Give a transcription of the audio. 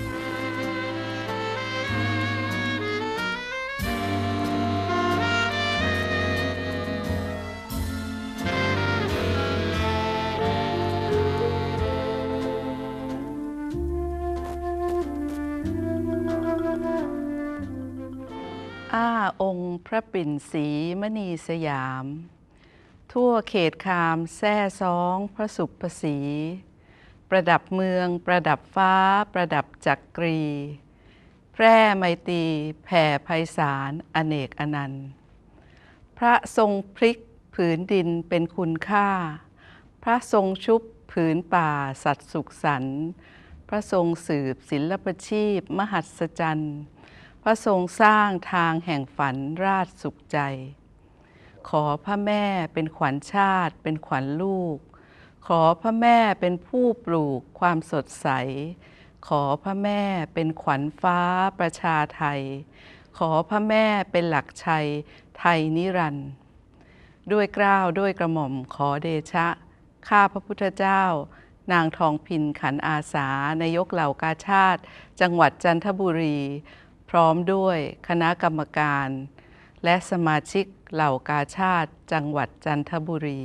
อ้าองค์พระปิ่นสีมณีสยาม ทั่วเขตคามแท่ซ้องพระสุภสี ประดับเมือง ประดับฟ้า ประดับจักกรี แพร่ไมตรีแผ่ไพศาลอเนกอนันต์ พระทรงพลิกผืนดินเป็นคุณค่า พระทรงชุบผืนป่าสัตว์สุขสันต์พระทรงสืบศิลปชีพ มหัศจรรย์ พระทรงสร้างทางแห่งฝันราชสุขใจ ขอพระแม่เป็นขวัญชาติ เป็นขวัญลูก ขอพระแม่เป็นผู้ปลูกความสดใส ขอพระแม่เป็นขวัญฟ้าประชาไทย ขอพระแม่เป็นหลักชัยไทยนิรันดร์ด้วยกล้าวด้วยกระหม่อมขอเดชะ ข้าพระพุทธเจ้า นางทองพินขันอาสานายกเหล่ากาชาติ จังหวัดจันทบุรี พร้อมด้วยคณะกรรมการ และสมาชิกเหล่ากาชาติ จังหวัดจันทบุรี